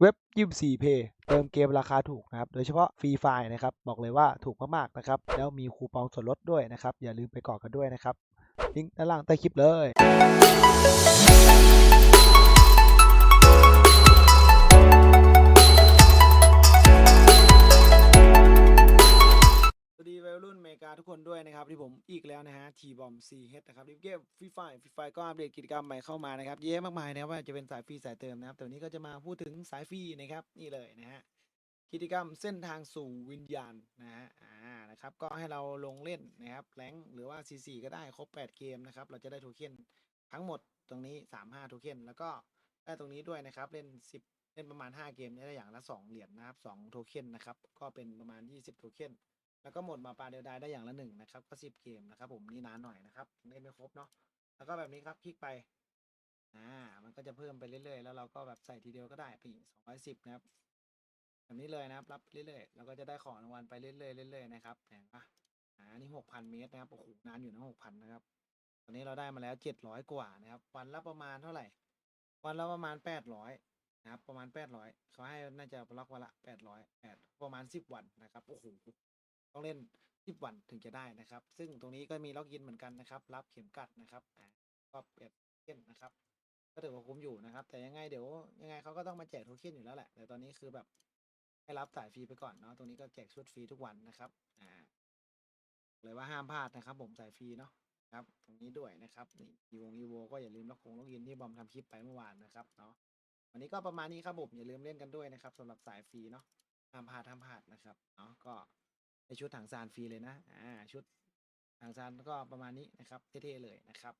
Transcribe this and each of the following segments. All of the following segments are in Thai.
เว็บ24เพย์เติมเกมราคาถูกนะครับ โดยเฉพาะฟรีไฟนะครับ บอกเลยว่าถูกมากๆนะครับ แล้วมีคูปองส่วนลดด้วยนะครับ อย่าลืมไปกรอกกันด้วยนะครับ ลิงก์ด้านล่างใต้คลิปเลย อเมริกาทุกคนด้วยนะครับที่ผมอีกแล้วนะฮะทีบอมซีเฮดนะครับที่เกมฟรีไฟฟรีไฟก็อัปเดตกิจกรรมใหม่เข้ามานะครับเยอะมากมายนะครับว่าจะเป็นสายฟรีสายเติมนะครับแต่วันนี้ก็จะมาพูดถึงสายฟรีนะครับนี่เลยนะฮะกิจกรรมเส้นทางสู่วิญญาณนะฮะอ่านะครับก็ให้เราลงเล่นนะครับแรงหรือว่า C4 ก็ได้ครบ 8 เกมนะครับเราจะได้โทเค็นทั้งหมดตรงนี้ 35 โทเค็นแล้วก็ได้ตรงนี้ด้วยนะครับเล่น 10 เล่นประมาณ 5 เกมได้อย่างละ 2 เหรียญนะครับ2โทเค็นนะครับก็เป็นประมาณ 20 โทเค็น แล้วก็หมดมาปลาเดียวดายได้อย่างละหนึ่งนะครับ ก็สิบเกมนะครับผมนี่นานหน่อยนะครับเล่นไม่ครบเนาะแล้วก็แบบนี้ครับคลิกไปอ่ามันก็จะเพิ่มไปเรื่อยๆ แล้วเราก็แบบใส่ทีเดียวก็ได้ปีสองร้อยสิบนะครับแบบนี้เลยนะครับ รับเรื่อยๆเราก็จะได้ของรางวัลไปเรื่อยๆเรื่อยๆนะครับเห็นปะอ่านี่หกพันเมตรนะครับโอ้โหนานอยู่นะหกพันนะครับตอนนี้เราได้มาแล้วเจ็ดร้อยกว่านะครับ วันละประมาณเท่าไหร่ วันละประมาณแปดร้อยนะครับ ประมาณแปดร้อยเขาให้น่าจะล็อกวันละแปดร้อยแปดประมาณสิบวันนะครับโอ้โห ต้องเล่น 10 วันถึงจะได้นะครับ ซึ่งตรงนี้ก็มีล็อกอินเหมือนกันนะครับ รับเข็มกัดนะครับก็เปลี่ยนเช่นนะครับ ก็ถือว่าคุ้มอยู่นะครับ แต่ยังไงเดี๋ยวยังไงเขาก็ต้องมาแจกโทเค็นอยู่แล้วแหละ แต่ตอนนี้คือแบบให้รับสายฟรีไปก่อนเนาะ ตรงนี้ก็แจกชุดฟรีทุกวันนะครับ อ่า เลยว่าห้ามพลาดนะครับ ผมสายฟรีเนาะครับ ตรงนี้ด้วยนะครับ นี่อีวงอีโวก็อย่าลืมล็อกคงล็อกอินที่บอมทำคลิปไปเมื่อวานนะครับเนาะ วันนี้ก็ประมาณนี้ครับผมอย่าลืมเล่นกันด้วยนะครับสำหรับสายฟรีเนาะห้ามพลาดห้ามพลาดนะครับ เนาะ ก็ ในชุดถังซานฟรีเลยนะอ่าชุดถังซานก็ประมาณนี้นะครับเท่ๆเลยนะครับ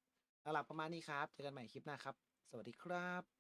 หลับประมาณนี้ครับเจอกันใหม่คลิปหน้าครับ สวัสดีครับ